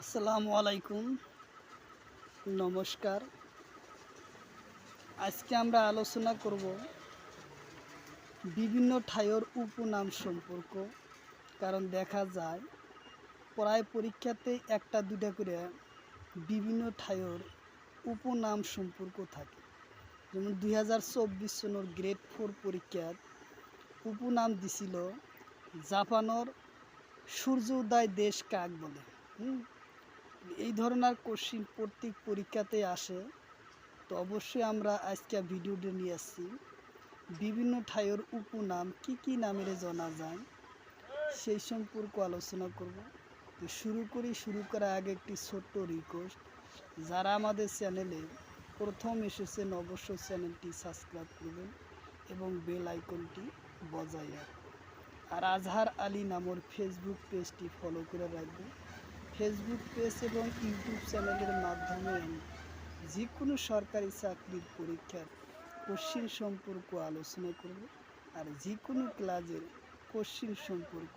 আসসালামু আলাইকুম। নমস্কার। আজকে আমরা আলোচনা করব বিভিন্ন ঠাইয়ের উপনাম সম্পর্ক, কারণ দেখা যায় প্রায় পরীক্ষাতে একটা দুটা করে বিভিন্ন ঠাইয়ের উপনাম সম্পর্ক থাকে। যেমন দুই হাজার চব্বিশ সনের গ্রেড ফোর পরীক্ষার উপনাম দিছিল জাপানের সূর্য উদয় দেশ কাক বলে, হুম? এই ধরনের কোশ্চিন প্রত্যেক পরীক্ষাতে আসে, তো অবশ্যই আমরা আজকে ভিডিওটা নিয়ে আসছি। বিভিন্ন ঠাইয়ের উপনাম কি কি নামের জানা যায়, সেই সম্পর্ক আলোচনা করব। তো শুরু করি, শুরু করার আগে একটি ছোট্ট রিকোয়েস্ট যারা আমাদের চ্যানেলে প্রথম এসেছেন, অবশ্যই চ্যানেলটি সাবস্ক্রাইব করবেন এবং বেল আইকনটি বজায় রাখবেন। আর আজহার আলী নামর ফেসবুক পেজটি ফলো করে রাখবেন। ফেসবুক পেজ এবং ইউটিউব চ্যানেলের মাধ্যমে যে কোনো সরকারি চাকরির পরীক্ষার কোশ্চিন সম্পর্ক আলোচনা করব আর যে কোনো ক্লাসের কোশ্চিন সম্পর্ক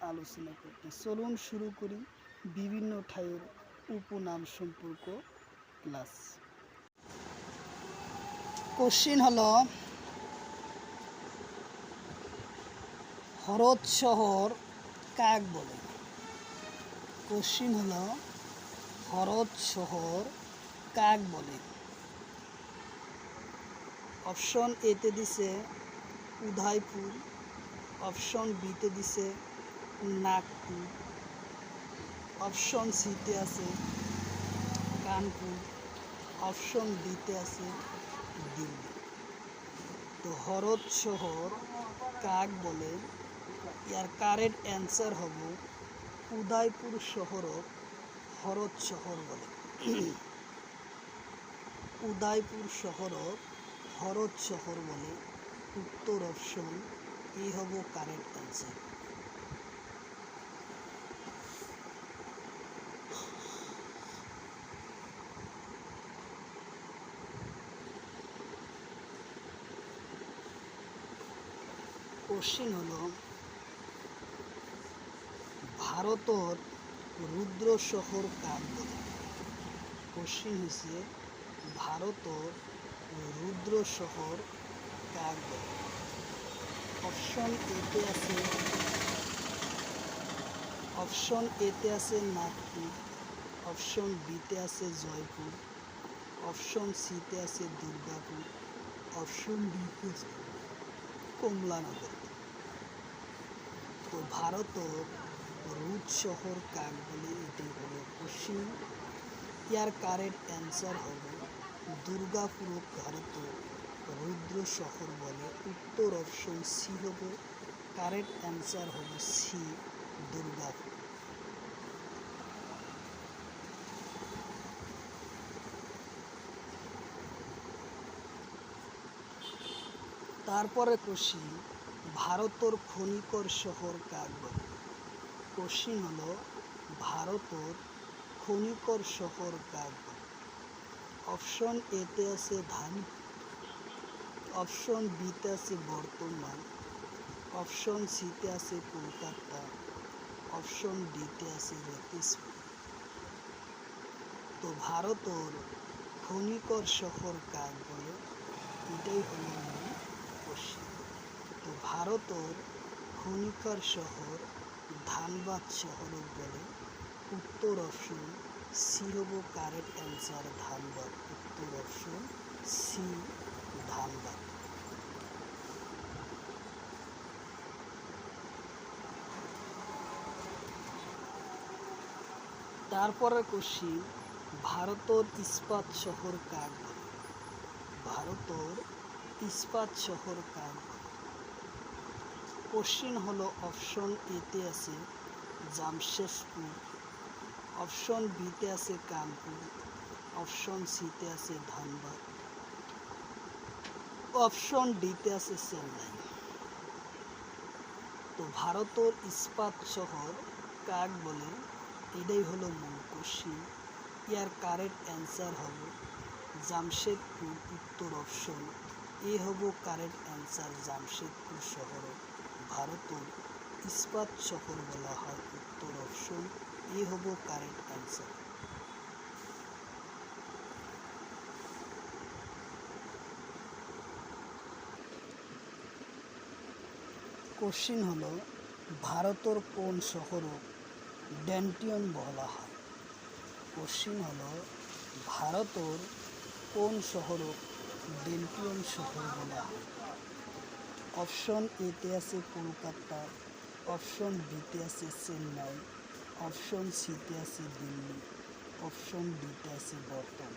আলোচনা করতে। চলুন শুরু করি বিভিন্ন ঠাইয়ের উপনাম সম্পর্ক ক্লাস। কোশ্চিন হলো হরদ শহর কাক বলে? কোশ্চিন হলো হরদ শহর কাক বলে। অপশন এতে দিছে উদয়পুর, অপশন বিতে দিছে নাগপুর, অপশন সিতে আছে কানপুর, অপশন ডিতে আছে দিল্লি। তো হরদ শহর কাক বলে, ইয়ার কারেক্ট অ্যান্সার হব উদয়পুর শহরক হরদ শহর বলে। উদয়পুর শহরক হরদ শহর বলে উত্তর অপশন এই হব কারেক্ট অ্যান্সার। কোশ্চিন হলো ভারতর রুদ্র শহর বলে কোশ্চিন হচ্ছে ভারতর রুদ্র শহর বলে অপশন এতে আছে অপশন এতে আছে নাগপুর। অপশন বিতে আছে জয়পুর। অপশন সিতে আছে দুর্গাপুর। অপশন ডিতে আছে কমলানগর। তো ভারতর রুদ শহর কাক বলে এটি হলো পশ্চিম। ইয়ার কারেক্ট অ্যান্সার হবে দুর্গাপুর ভারত রুদ্র শহর বলে উত্তর অপশন সি হবে। কারেক্ট অ্যান্সার হবে সি দুর্গাপুর। তারপরে কোশ্চিন ভারতর খনিকর শহর কাক বলে কোশ্চিন হল, ভারতর খনিকর শহর বলে অপশন এতে আছে ধান, অপশন বিতে আছে বর্তমান, অপশন সিতে আছে কলকাতা, অপশন ডিতে আছে রতিসপুর। তো ভারতর খনিকর শহর কাক বলে? এটাই হল মূল কোশ্চিন তো ভারতর খনিকর শহর ধানবাদ শহর বলে উত্তর অপশন সি হব কারেক্ট অ্যান্সার ধানবাদ। উত্তর অপশন সি ধানবাদ। তারপরে কোশ্চিন ভারতর ইস্পাত শহর কাক ভারতর ইস্পাত শহর কাক কোশ্চিন হলো অপশন এতে আছে জামশেদপুর, অপশন বিতে আছে কানপুর, অপশন সিতে আছে ধানবাদ, অপশন ডিতে আছে চেন্নাই। তো ভারতের ইস্পাত শহর কাক বলে? এটাই হলো মূল কোশ্চিন। ইয়ার কারেক্ট অ্যান্সার হবে জামশেদপুর উত্তর অপশন। এ হব কারেক্ট অ্যান্সার জামশেদপুর শহর। ভারতের ইস্পাত শহর বলা হয় উত্তর অপশন এই হব কারেক্ট অ্যান্সার কোশ্চিন হলো, ভারতের কোন শহরক ড্যান্টিয়ন বলা হয়? কোশ্চিন হলো, ভারতের কোন শহরক ডেন্টিয়ন শহর বলা হয়? অপশন এতে আছে কলকাতা, অপশন বিতে আছে চেন্নাই, অপশন সিতে আছে দিল্লি, অপশন ডিতে আছে বর্তমান।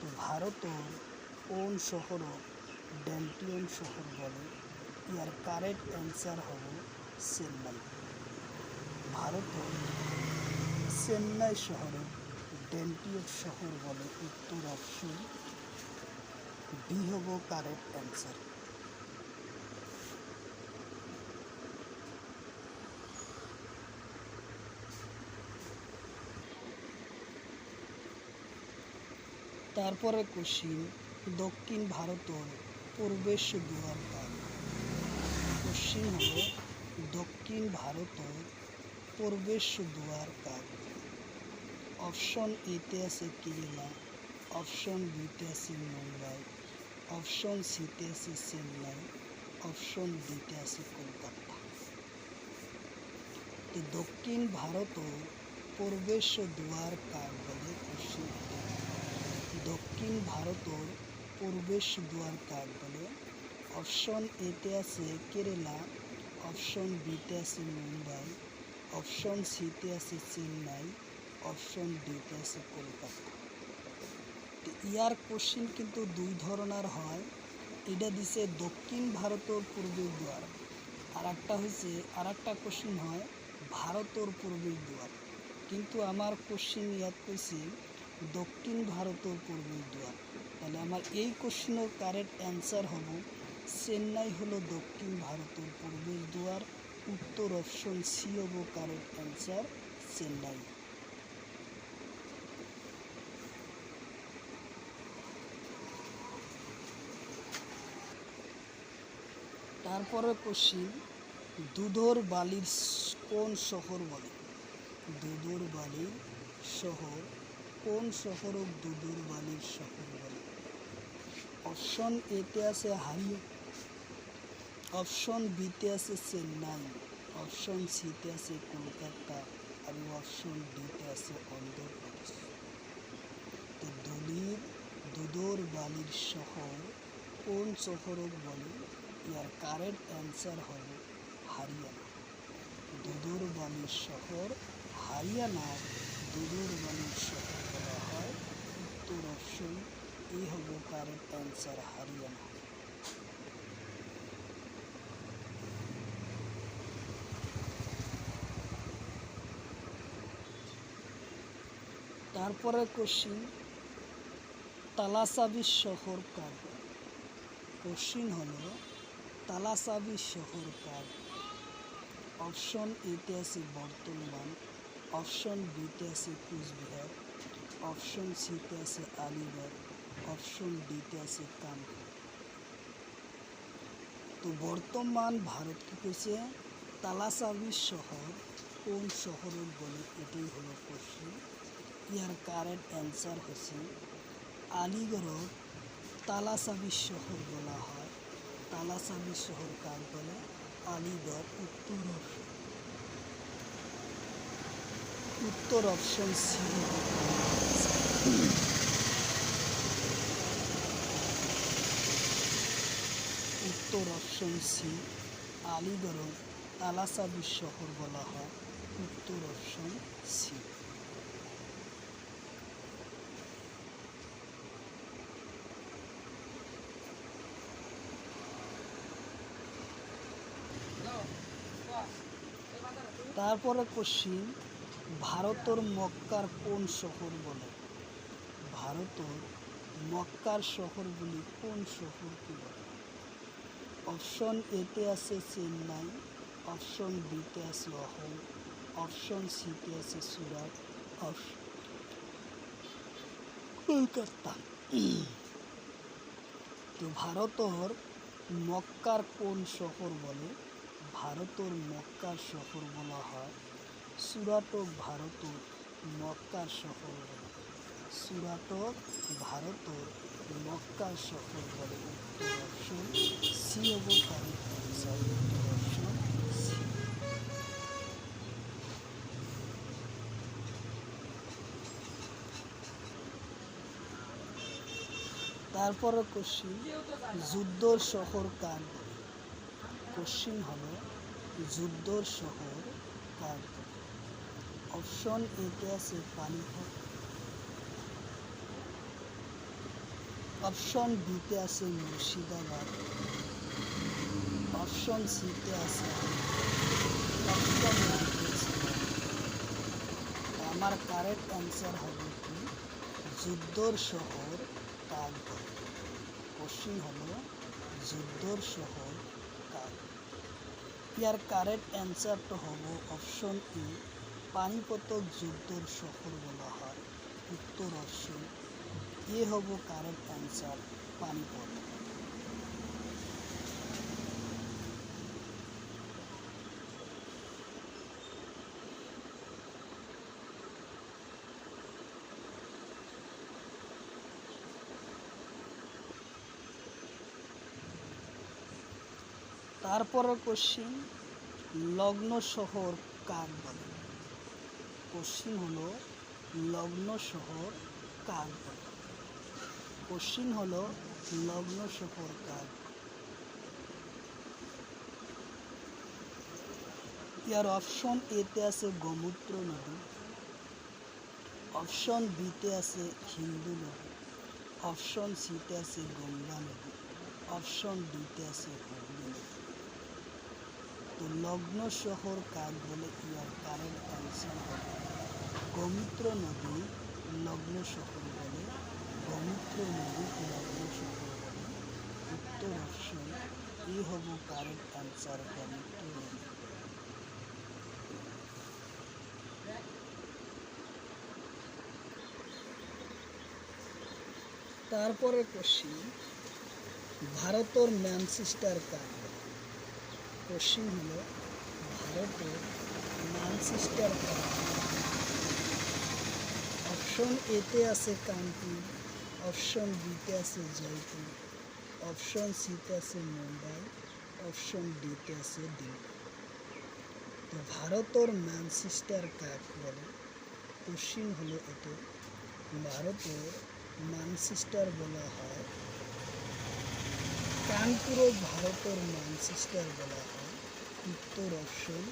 তো ভারতের কোন শহরক ড্যান্টিয়ন শহর বলে? ইয়ার কারেক্ট অ্যান্সার হব চেন্নাই। ভারতের চেন্নাই শহরে ডেন্টিয়ন শহর বলে উত্তর অপশন বি হব কারেক্ট অ্যান্সার। তারপরে কোশ্চিন, দক্ষিণ ভারতের প্রবেশ দুয়ার কার কোশ্চিন হল, দক্ষিণ ভারতের প্রবেশ দুয়ার কার অপশন এতে আছে কেরালা, অপশন বিতে আছে মুম্বাই, অপশন সিতে আছে চেন্নাই, অপশন ডিতে আছে কলকাতা। তো দক্ষিণ ভারতের প্রবেশ দুয়ার কার বলে কোশ্চিন। দক্ষিণ ভারতের প্রবেশ দুয়ার কাক বলে। অপশন এতে আছে কেরালা অপশন বিতে আছে মুম্বাই অপশন সিতে আছে চেন্নাই অপশন ডিতে আছে কলকাতা। ইয়ার কোশ্চিন কিন্তু দুই ধরনের হয়। এটা দিছে দক্ষিণ ভারতের পূর্বের দুয়ার আর একটা হয়েছে আর একটা কোশ্চিন হয় ভারতের পূর্বের দুয়ার কিন্তু আমার কোশ্চিন ইয়াত করছি দক্ষিণ ভারতের পূর্বের দুয়ার। তাহলে আমার এই কোশ্চিনের কারেক্ট অ্যান্সার হব চেন্নাই হলো দক্ষিণ ভারতের পূর্বের দুয়ার। উত্তর অপশন সি হব কারেক্ট অ্যান্সার চেন্নাই। তারপরে কোশ্চিন দুধর বালির কোন শহর বলে? দুধুর বালির শহর কোন শহরক দুধুর বালির শহর বলে? অপশন এতে আছে হারিয়া অপশন বিতে আছে চেন্নাই। অপশন সিতে আছে কলকাতা। আর অপশন ডিতে আছে অন্ধ্রপ্রদেশ। তো দলির দুধর বালির শহর কোন শহরক বলে? ইয়ার কারেক্ট অ্যান্সার হবে হারিয়ানা। দুধুর বালির শহর হারিয়ানার দুধুর বালির শহর। উত্তর অপশন এই হব কারেক্ট অ্যান্সার হারিয়ানা তারপরে কোশ্চিন তালাসাবি শহর কার কোশ্চিন হল তালাসাবি শহর কার অপশন এতে আছে বর্তমান অপশন বিতে আছে কুচবিহার অপশন সিতে আছে আলিগড় অপশন ডিতে আছে কানপুর তো বর্তমান ভারত কি কইছে তালাসাবি শহর কোন শহরের বলে এটাই হলো কোশ্চিন ইয়ার কারেক্ট অ্যান্সার হচ্ছে আলিগড় তালাসাবি শহর বলা হয়। তালাসাবি শহর কার বলে? আলিগড় উত্তর উত্তর অপশন সি উত্তর অপশন সি আলিগড় তালাসাবি শহর বলা হয়। উত্তর অপশন সি তারপরে কোশ্চিন ভারতের মক্কার কোন শহর বলে? ভারতের মক্কার শহরগুলি কোন শহরকে বলে? অপশন এতে আছে চেন্নাই, অপশন বিতে আছে অহম, অপশন সিতে আছে সুরাট কলকাতা। তো ভারতের মক্কার কোন শহর বলে? ভারতের মক্কার শহর বলা হয় সুরাটক ভারতর মক্কার শহর বলে সুরাটক ভারতর মক্কার শহর বলে উত্তর অপশন কোশ্চিন, যুদ্ধর শহর কার বলে? কোশ্চিন হলো, যুদ্ধর শহর অপশন এতে আছে পানিপথ অপশন বিতে আছে মুর্শিদাবাদ অপশন সিতে আছে আমার কারেক্ট অ্যান্সার হবে কি যুদ্ধর শহর বলে কোশ্চিন হলো যুদ্ধর শহর কার ইয়ার কারেক্ট অ্যান্সারটা হব অপশন ই পানিপতক যুদ্ধর শহর বলা হয়। উত্তর অপশন এ হব কারেক্ট অ্যান্সার পানিপত তারপরে কোশ্চিন লগ্ন শহর কাক বলে। কোশ্চিন হল লগ্ন শহর কাক কোশ্চিন হলো লগ্ন শহর কাক ইয়ার অপশন এতে আছে গোমূত্র নদী, অপশন বিতে আছে হিন্দু নদী, অপশন সিতে আছে গঙ্গা নদী, অপশন ডিতে আছে নদী। তো লগ্ন শহর কাক বলে ইয়ার কারেন্ট অ্যান্সার হবে গৌমূত্র নদী লগ্ন শহর বলে, গৌমূত্র নদী লগ্ন শহর বলে। উত্তর অপশন এ হব কারেন্ট অ্যান্সার গৌমূত্র নদী। তারপরে কোশ্চিন ভারতর ম্যানচেস্টার বলে কোশ্চিন হলো ভারতের ম্যানচেস্টার কাপ অপশন এতে আছে কানপুর, অপশন বিতে আছে জয়পুর, অপশন সিতে আছে মুম্বাই, অপশন ডিতে আছে দিল্লি। তো ভারতের ম্যানচেস্টার কাক বলে? কোশ্চিন হলো এতে, ভারতের ম্যানচেস্টার বলা হয় কানপুরও ভারতের ম্যানচেস্টার বলা হয়। উত্তর অপশন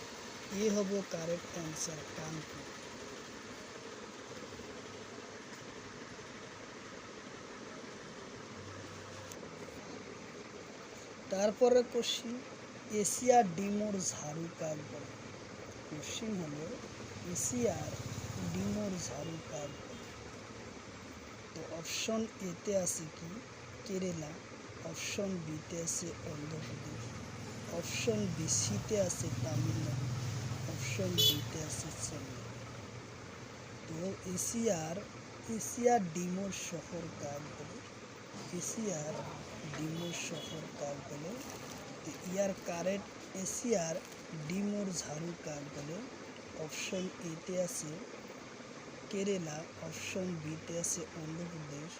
এ হব কারেক্ট অ্যান্সার কানপুর। তারপরে কোশ্চিন এশিয়া ডিমোর ঝাড়ু কাক বলে কোশ্চিন হলো এশিয়ার ডিমোর ঝাড়ু কাক তো অপশন এতে আছে কি? কেরালা অপশন বিতে আছে অন্ধ্রপ্রদেশ। অপশন বি সিতে আছে তামিলনাড়ু। অপশন ডিতে আছে চেন্নাই। তো এশিয়ার এশিয়ার ডিমোর শহর কাক বলে? এশিয়ার ডিমোর শহর কাক বলে? ইয়ার কারেক্ট এশিয়ার ডিমোর ঝাড়ু কাক বলে? অপশন এতে আছে কেরালা অপশন বিতে আছে অন্ধ্রপ্রদেশ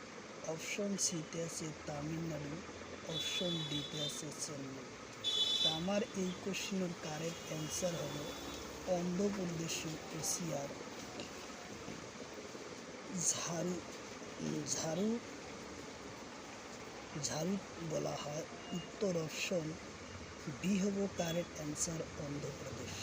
অপশন সিতে আছে তামিলনাড়ু অপশন ডিতে আছে চেন্নাই। আমার এই কোশ্চেনের কারেক্ট অ্যান্সার হলো অন্ধ্রপ্রদেশে এশিয়ার ঝাড়ু ঝাড়ু ঝাড়ু বলা হয়। উত্তর অপশন বি হব কারেক্ট অ্যান্সার অন্ধ্রপ্রদেশ।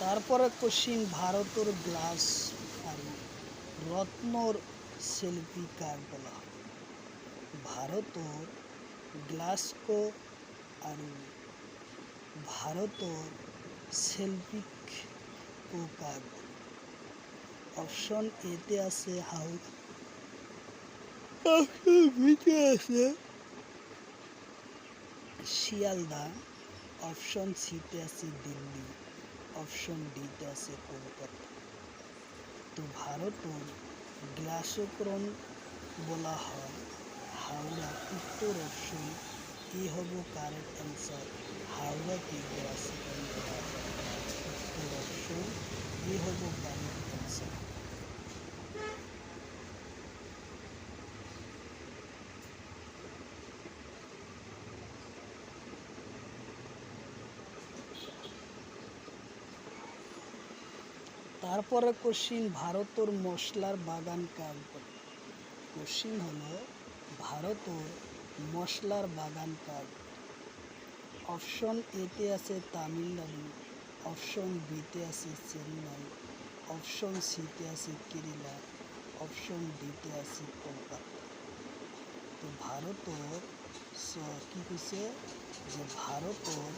তারপরে কোশ্চিন ভারতের গ্লাস রত্নর শিল্পী কাক বলা ভারতর গ্লাস্কো আর ভারতর শিল্পিক কো বলে অপশন এতে আছে হাউ। অপশন বিতে আছে শিয়ালদা। অপশন সিতে আছে দিল্লি। অপশন ডিতে আছে কলকাতা। তো ভারতন গ্লাসকরণ বলা হয়। হাওড়া উত্তর অপশন কি হব কারেক্ট অ্যান্সার হাওড়াকে গোয়া সেকেন্ড বলা হয়। উত্তর অপশন এ হব কারেক্ট অ্যান্সার তারপরে কোশ্চিন ভারতের মশলার বাগান বলে কোশ্চিন হলো ভারতের মশলার বাগান কাক অপশন এতে আছে তামিলনাড়ু, অপশন বিতে আছে চেন্নাই, অপশন সিতে আছে কেরালা, অপশন ডিতে আছে কলকাতা। তো ভারতের কি কৈছে যে ভারতের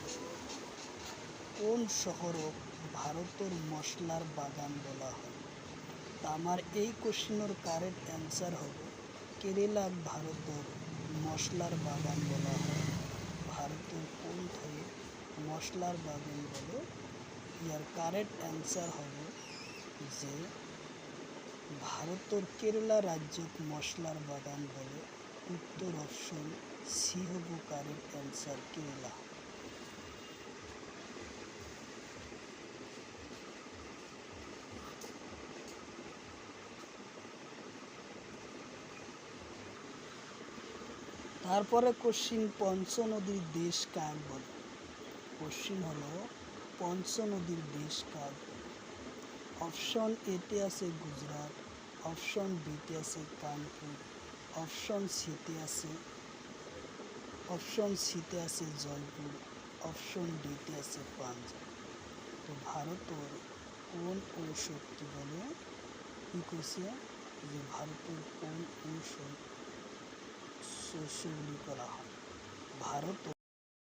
কোন শহরক ভারতের মশলার বাগান বলা হয়। তা আমার এই কোশ্চিনের কারেক্ট অ্যান্সার হবে কেরালাক ভারতের মশলার বাগান বলা হয়। ভারতের কোন ঠাই মশলার বাগান বলে? ইয়ার কারেক্ট অ্যান্সার হবে যে ভারতের কেরালা রাজ্যক মশলার বাগান বলে উত্তর অপশন সি হব কারেক্ট অ্যান্সার কেরালা। তারপরে কোশ্চিন পঞ্চ নদীর দেশ কাক বলে? কোশ্চিন হলো পঞ্চ নদীর দেশ কাক অপশন এতে আছে গুজরাট, অপশন বিতে আছে কানপুর, অপশন সিতে আছে, অপশন সিতে আছে জয়পুর, অপশন ডিতে আছে পাঞ্জাব। তো ভারতের কোন ঔষধটি বলে? কি কইছে? যে ভারতের কোন ঔষধ শস্যগুলি করা হয় ভারত